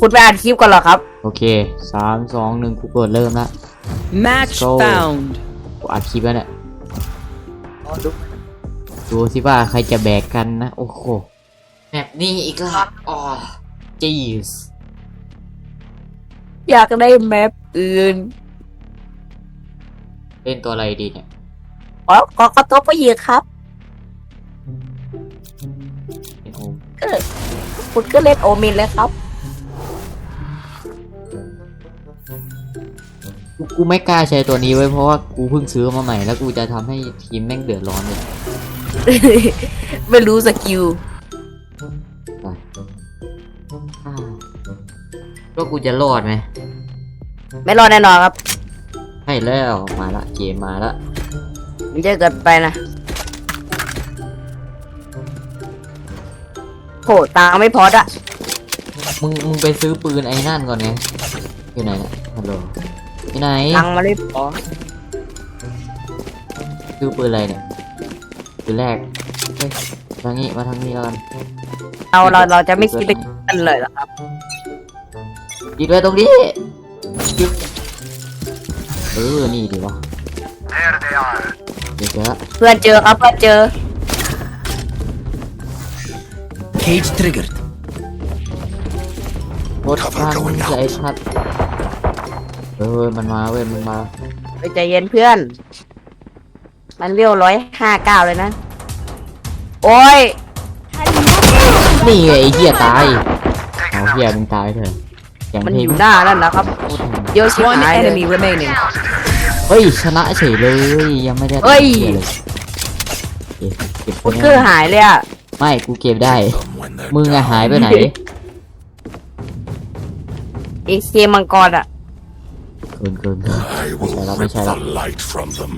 คุณไปอ่านคลิปก่อนเหรอครับ โอเคสามสองหนึ่งกูเปิดเริ่มละ Match Go. found. กูอัดคลิปแล้วเนี่ยดูสิว่าใครจะแบกกันนะ โอ้โหแบบนี้อีกแล้วอ๋อจีสอยากได้แมปอื่นเล่นตัวอะไรดีเนี่ย ขอขอกระทบไปอีกครับเล่นโอมคุณก็เล่นโอมินเลยครับ กูกูไม่กล้าใช้ตัวนี้ไว้เพราะว่ากูเพิ่งซื้อมาใหม่แล้วกูจะทำให้ทีมแม่งเดือดร้อนเลยไม่รู้สกิลไปอ่าก็กูจะรอดไหมไม่รอดแน่นอนครับใช่แล้วมาละเกมมาละมันจะเกินไปนะโหตังค์ไม่พออะมึงมึงไปซื้อปืนไอ้นั่นก่อนไงอยู่ไหนเนี่ยฮัลโหลอยู่ ไหนตังค์มันไม่พอซื้อปืนอะไรเนี่ยปืนแรกเฮ้ยทางนี้มาทางนี้แล้วกันเราเราเราจะไม่คิดไปกันเลยเหรอครับยิงไว้ตรงนี้ยึดเออนี่ดีวะเดี๋ยวเจอละเพื่อนเจอครับเพื่อนเจอ Cage triggered. รถพันจะไอ้ชัด เออมันมาเว้ยมันมาไปใจเย็นเพื่อน มันเวลร้อยห้าเก้าเลยนะ โอ้ย นี่ไงไอ้เหี้ยตายเอาเหี้ยมึงตายเถอะอย่างมันที่อยู่หน้านั่นนะครับพูดถึงเยอะชิบ One หายเลย enemy remaining. เฮ้ยชนะเฉยเลยยังไม่ได้เฮ้ยหี้เลยเก็บเก็บพุดไว้เกอร์หายเลยอะ ไม่กูเก็บได้ When they're มึงอะหายไปไหน เอเคมังกรอะ เกินเกินเกิน I will Shut up, rip shut the up. light from them.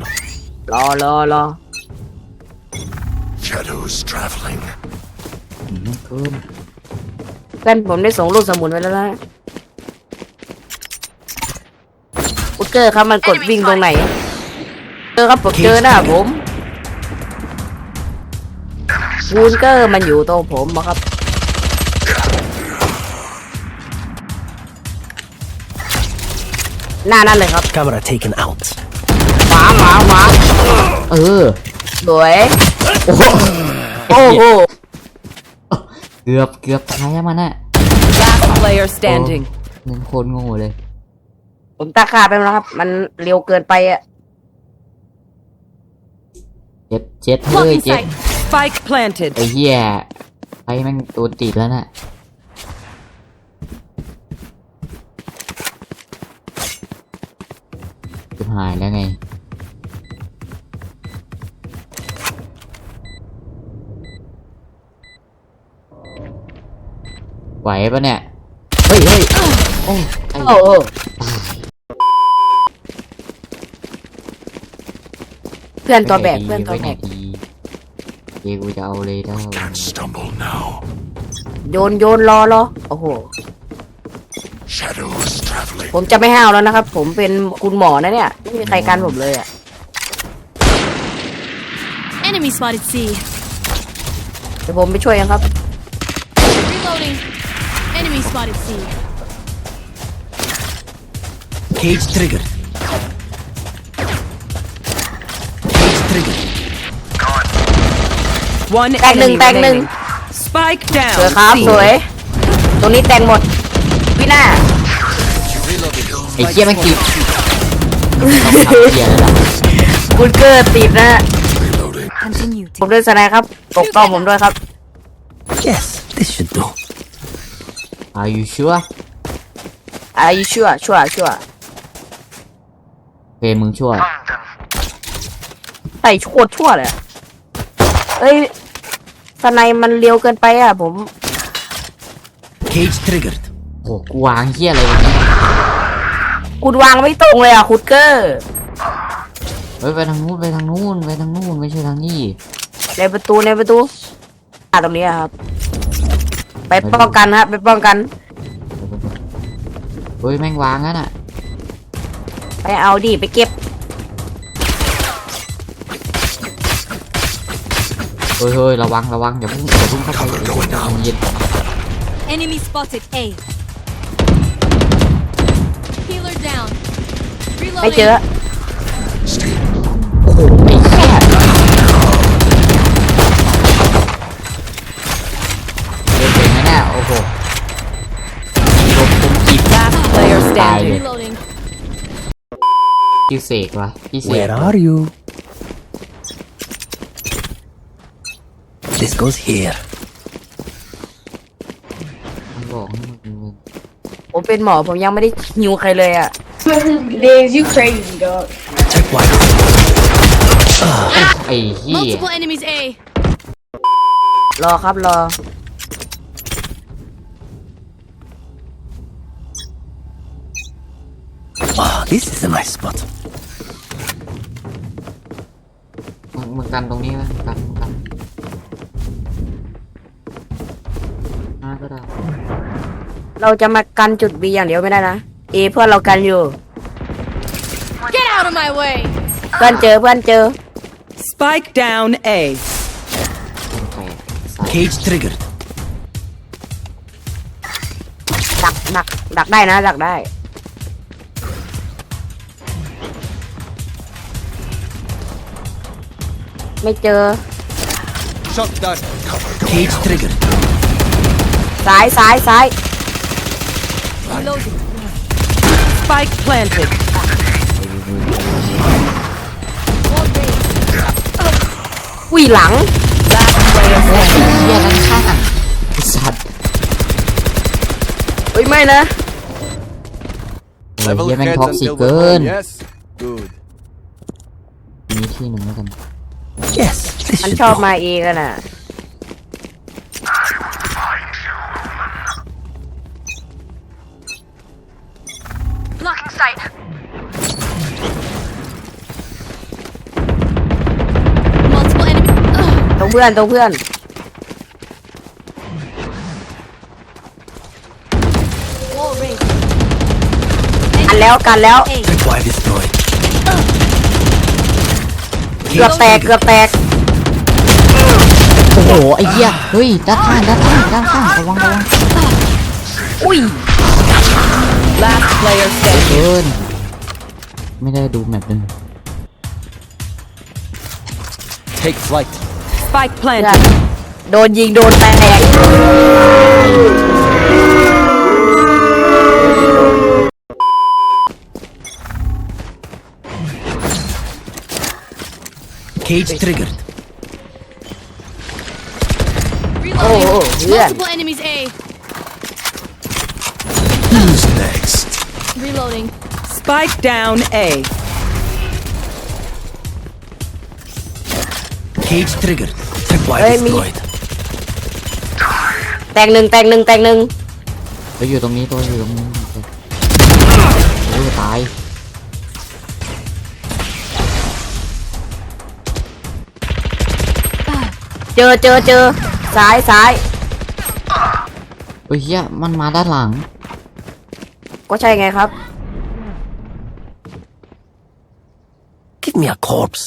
รอรอรอ Shadows traveling. อืมเกินเพื่อนผมได้ส่งรูปสมุนไว้แล้วนะพุดเกอร์ครับมันกดวิ่งตรงไหนเจอครับผมเจอหน้าผมวูนเกอร์มันอยู่ตรงผมนะครับ หน้านั่นเลยครับ Camera taken out. หมาหมาหมาเออ สวยโอ้โหโอ้โหเกือบเกือบตายแล้วมันอะ Last player standing. หนึ่งคนโง่เลย ผมตาขาดไปแล้วครับ มันเร็วเกินไปอะเจ็ดเจ็ดเฮ้ยเจ็ด Spike planted. ไอ้เหี้ยไอ้แม่งตัวติดแล้วน่ะจะ หายแล้วไง ไหวปะเนี่ย เฮ้ยเฮ้ยโอ้ไอ้โอ้โหเพื่อนตัวแบกเพื่อนตัวแบกไว้ไหดีเดี๋ยวกูจะเอาเลยถ้า Can't stumble now. โยนโยนรอรอโอ้โห Shadows traveling. ผมจะไม่ห้าวแล้วนะครับ ผมเป็นคุณหมอนะเนี่ย ไม่มีใครกันผมเลยอะ Enemy spotted C. เดี๋ยวผมไปช่วยกันครับ Reloading. Enemy spotted C. Cage triggered. Cage triggered. One แตกหนึ่ง enemy แตกหนึ่ง remaining. Spike สวย down. ครับ C. สวย ตรงนี้แตงหมดวิน่า ไอ้เหี้ยแม่งติดต้องทำเหี้ยแล้วล่ะคุณเกอร์ติดนะ Reloading. Continue ผมด้วยสไนด์ครับตกต้องผมด้วยครับ Yes, this should do. Are you sure อายุชั่วชั่วชั่วเฟมึงชั่วใส่โคตรชั่วเลยอะเอ้ยสไนด์มันเร็วเกินไปอะผม Cage triggered. โอ้กูวางเหี้ยอะไรวะเนี่ย คุณวางไม่ตรงเลยอะคุณเกอร์เฮ้ยไปทางนู้นไปทางนู้นไปทางนู้นไม่ใช่ทางนี้ในประตูในประตูอ่าตรงนี้อะครับ ไปป้องกันครับไปป้องกันเฮ้ยแม่งวางงั้นอะไปเอาดิไปเก็บเฮ้ยเฮ้ยระวังระวังอย่าเพิ่งอย่าเพิ่งเข้าไปอย่าเพิ่งเข้าไปเย็น Enemy spotted A. ไม่เจอ โอ้โหไอ้เหี้ยเล่นเป็นไหมเนี่ยโอ้โหลมคุมจีบ Last player ตายเลย standing. Reloading. พี่เสกวะพี่เสก Where are you? This goes here. มันบอกให้มึงผมเป็นหมอผมยังไม่ได้หิวใครเลยอะ Liz, you crazy, dog. Check wide. ไอ้เหี้ย Multiple enemies A. รอครับรอ Ah, this is a nice spot. มึงมึงกันตรงนี้ไหมมึงกันมึงกันมาก็ได้เราจะมากันจุด B อย่างเดียวไม่ได้นะ A เพื่อนเรากันอยู่ Get out of my way. เพื่อนเจอเพื่อนเจอ Spike down A. ต้องแตกสาย Cage triggered. ดักดักดักได้นะ ดักได้ ไม่เจอ Cage triggered. ซ้ายซ้ายซ้าย Spike planted. อุ้ยหลัง Last player standing. เหี้ยด้านข้างไอ้สัตว์เฮ้ยไม่นะโอ้ย Level เหี้ยแม่ง heads ท็อกซิก until เกิ we're น home, yes? Good. มีที่หนึ่งแล้วกัน Yes, this มัน should ชอบ do. มาเอกันอะ Multiple เพื่อนตรงเพื่อน Wall raised. กันแล้วกันแล้ว A. Check wide destroyed. เกือบแตกเกือบแตกโอ้โหไอ้เหี้ยเฮ้ยด้านข้างด้านข้างด้านข้างระวังระวังอุ้ย Last player standing. เกินไม่ได้ดูแมปเลย Take flight. Spike เพื่อน planted. โดนยิงโดนแตก Cage triggered. โอ้โห Reloading. เพื่อน Multiple enemies A. Who's next? Reloading. Spike down A. Cage triggered. Check wide Hey, me. destroyed. แตกหนึ่งแตกหนึ่งแตกหนึ่งไปอยู่ตรงนี้ตัวอยู่ตรงนี้โอ้ยตายเจอเจอเจอซ้ายซ้ายเฮ้ยเหี้ยมันมาด้านหลังก็ใช่ไงครับ Give me a corpse.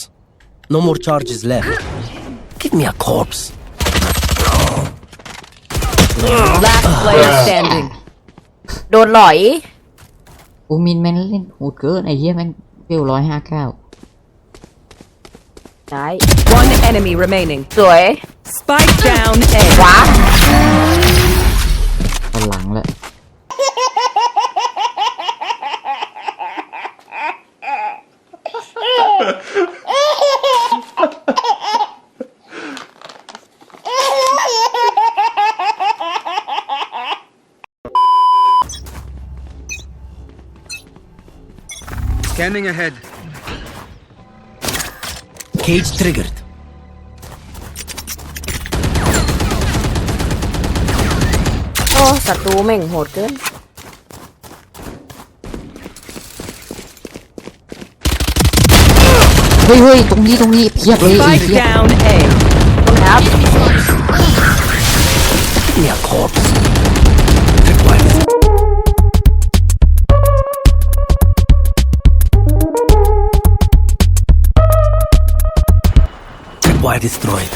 No more charges left. Give me a corpse. Last player standing. โดนหลอยกูมินแม่งเล่นโหดเกินไอ้เหี้ยแม่งเฟลร้อยห้าเก้าซ้าย One enemy remaining. สวย Spike down ข A. วา ตอนหลังแหละ Scanning ahead. Cage triggered. โอ้ศัตรูแม่งโหดเกิน เฮ้ยเฮ้ยตรงนี้ตรงนี้เพียบเลยไอ้ Spike เหี้ย down A. ครับ Give me a corpse. Check destroyed.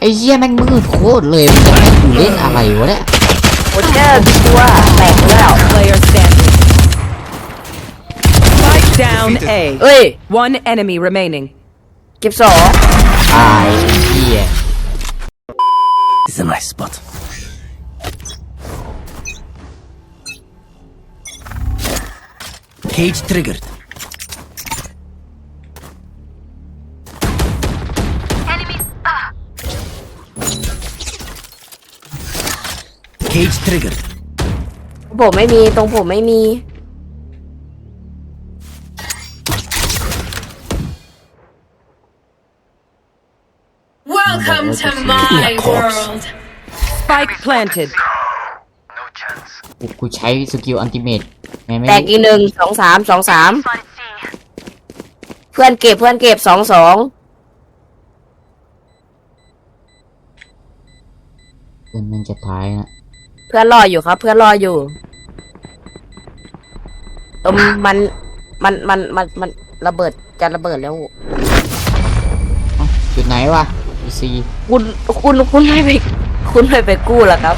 ไอ้เหี้ยแม่งมืดโคตรเลยมันจะให้กูเล่นอะไรวะเนี่ย โคเจอร์ตัวแตกแล้ว Player standing. Spike down A. เอ้ย One enemy remaining. เก็บสอง ตายไอ้เหี้ย It's a nice spot. Cage triggered. Cage triggered. ผมไม่มีตรงผมไม่มี Welcome to my corpse. Spike planted. กูกูใช้สกิลอันติเมตไงไม่แตกรู้อีกหนึ่งสองสามสองสามเพื่อนเก็บเพื่อนเก็บสองสองเพื่อนมันจะท้ายนะเพื่อนรออยู่ครับ เพื่อนรออยู่ตมมันมันมันมันมันระเบิดจะระเบิดแล้ว เอ้าจุดไหนวะอีซีคุณคุณคุณไม่ไปคุณไม่ไปกู้เหรอครับ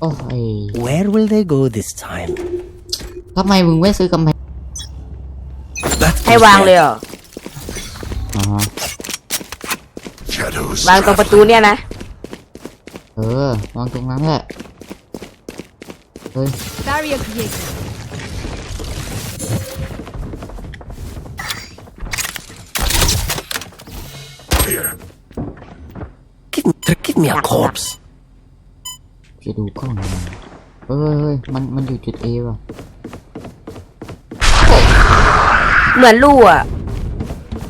โอ้ย Where will they go this time? ทำไมมึงไม่ซื้อกำแพง That's ให้วางเลยเหรออ๋อวางตรงประตูเนี่ยนะ เออวางตรงนั้นแหละเฮ้ย Barrier created. Give me, give me a corpse. จะดูกล้องหน่อยเฮ้ยเฮ้ยมันมันอยู่จุดเอว่ะเหมือนลู่อะ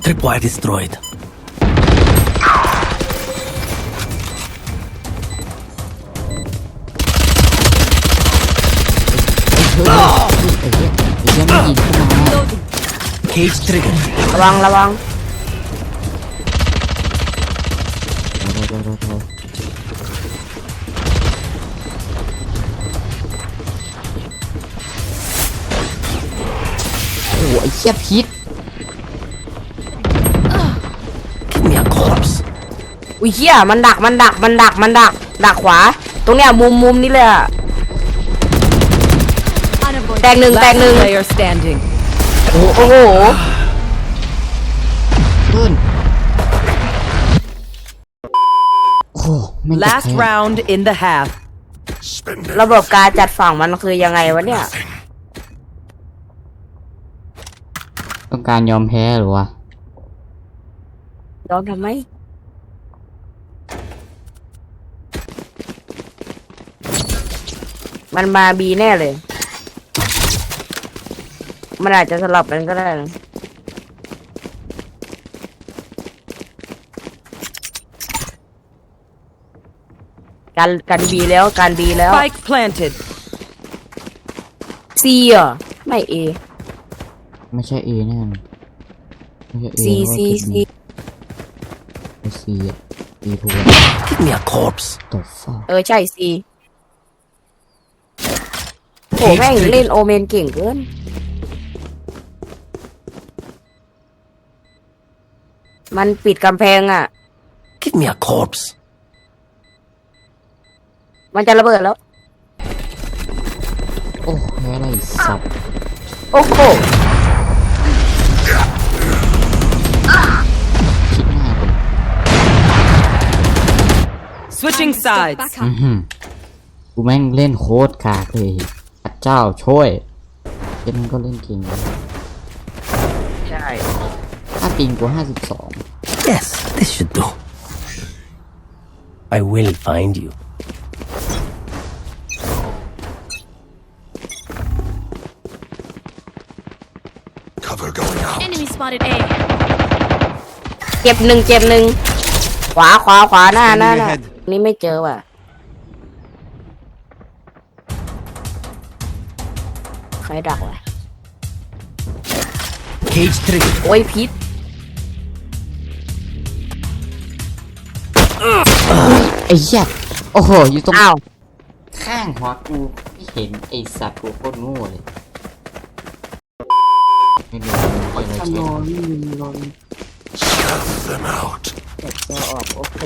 Tripwire destroyed. Cage triggered. ระวังระวังเดี๋ยวเดี๋ยวเดี๋ยวเดี๋ยวโอ้โหไอ้เหี้ยพิษ Give me a corpse. อุ้ยเหี้ยมันดักมันดักมันดักมันดัก ดักขวา ตรงเนี้ยมุมมุมนี้เลยอะ Unavoidable. แตกหนึ่งแตก Last หนึ่ง player standing. โอ้โหขึ้นโอ้โหแม่งจะ Last แพ้ round in the half. ระบบการจัดฝั่งมันคือยังไงวะเนี่ย ต้องการยอมแพ้หรือวะยอมทำไม มันมาบีแน่เลย มันอาจจะสลับกันก็ได้นะการการบีแล้วการบีแล้ว Spike planted. ซีเหรอไม่เอไม่ใช่เอแน่นอนไม่ใช่เอซีซีซีซีอะซีถูก Give me a corpse. ตบฟ้าเออใช่ซีโหแม่งเล่นโอเมนเก่งเกิน มันปิดกำแพงอะ Give me a corpse. มันจะระเบิดแล้ว โอ้แพ้อะไรสับโอ้โหคิดหน้ากู Switching sides. Back อื้ up. อหือกูแม่งเล่นโคตรกากเลยพระเจ้าช่วยเจมันก็เล่นเก่งนะใช่ ถ้าปิงกูห้าสิบสอง Yes, this should do. I will find you. Enemy spotted A. เจ็บหนึ่งเจ็บหนึ่งขวาขวาขวาหน้าหน้าหน้า Scanning ahead. นี่ไม่เจอว่ะ ใครดักวะ Cage triggered. โอ้ยพิษ ไอ้เหี้ยโอ้โห อยู่ตรงอ้าวข้างหัวกูไม่เห็นไอ้สัตว์กูโคตรโง่เลยไม่รู้ไม่รู้อะไรทำเช่โนนนยินลนเจ็บตัวออกโอเค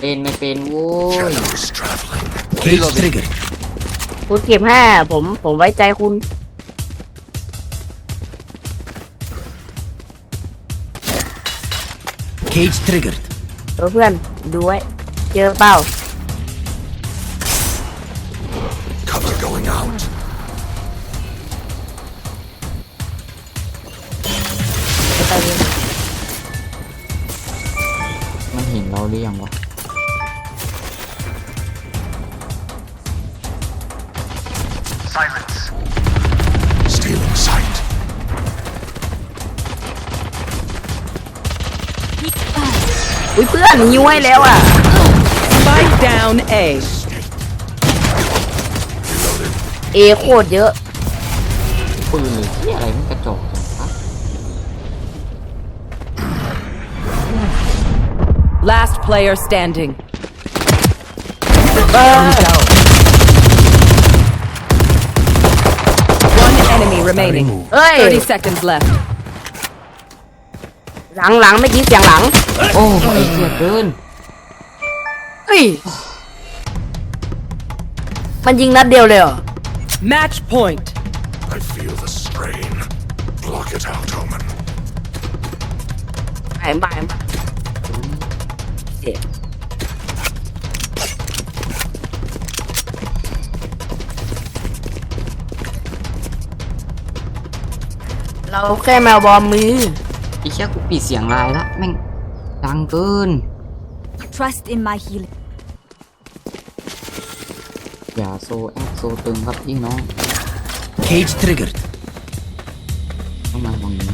เล่นไม่เป็นโว้ย Cage triggered. คุณเก็บห้าผมผมไว้ใจคุณ Cage triggered. เออเพื่อนดูไว้ เจอเปล่า Cover going out. ไปเลยมันเห็นเราหรือยังวะ อุ้ยเพื่อนหิวให้แล้วอ่ะ Spike down A. เอโคตรเยอะ ปืนหรือที่อะไรมันกระจอกจังวะ Last player standing. One enemy remaining. Remove. เอ้ย 30 seconds left. หลังหลังไม่ยิงเสียงหลัง โอ้ไอ้เหี้ยเกินเฮ้ย มันยิงนัดเดียวเลยเหรอ Match point. I feel the strain. Block it out, Omen. ไม่ไม่ไม่เจ็บเราแค่แมวบอมมือ ไอ้เชี่ยกูปิดเสียงไลน์ละแม่งดังเกิน Trust in my healing. อย่าโซแอคโซตึงครับพี่น้อง Cage triggered. ต้องมาตรงนี้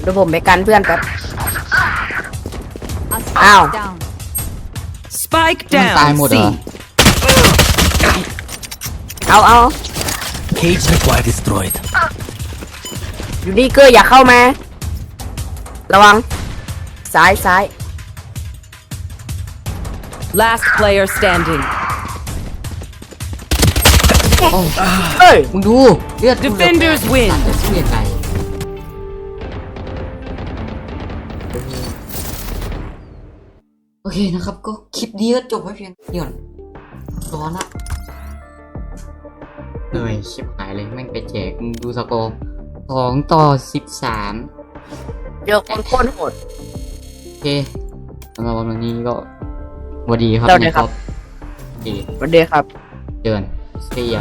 เดี๋ยวผมไปกันเพื่อนแป๊บ A spike Ow. down. Spike มันตาย down หมดเหรอ C. เอาเอา Cage required destroyed. อยู่นี่เกอร์อย่าเข้ามา ระวัง ซ้ายซ้าย Last player standing. เอ้ย มึงดูเลือดกูเหลือ Defenders แปด win แต่เสียใจโอเคนะครับ ก็คลิปนี้ก็จบไว้เพียงเท่านี้ก่อนร้อนละเหนื่อยชิบหายเลยแม่งไปแจกมึงดูสกอร์สองต่อสิบสามเจอคนโคตรโหด โอเคสำหรับวันนี้ก็สวัสดีครับสวัสดีครับโอเคสวัสดีครับ เดินเสีย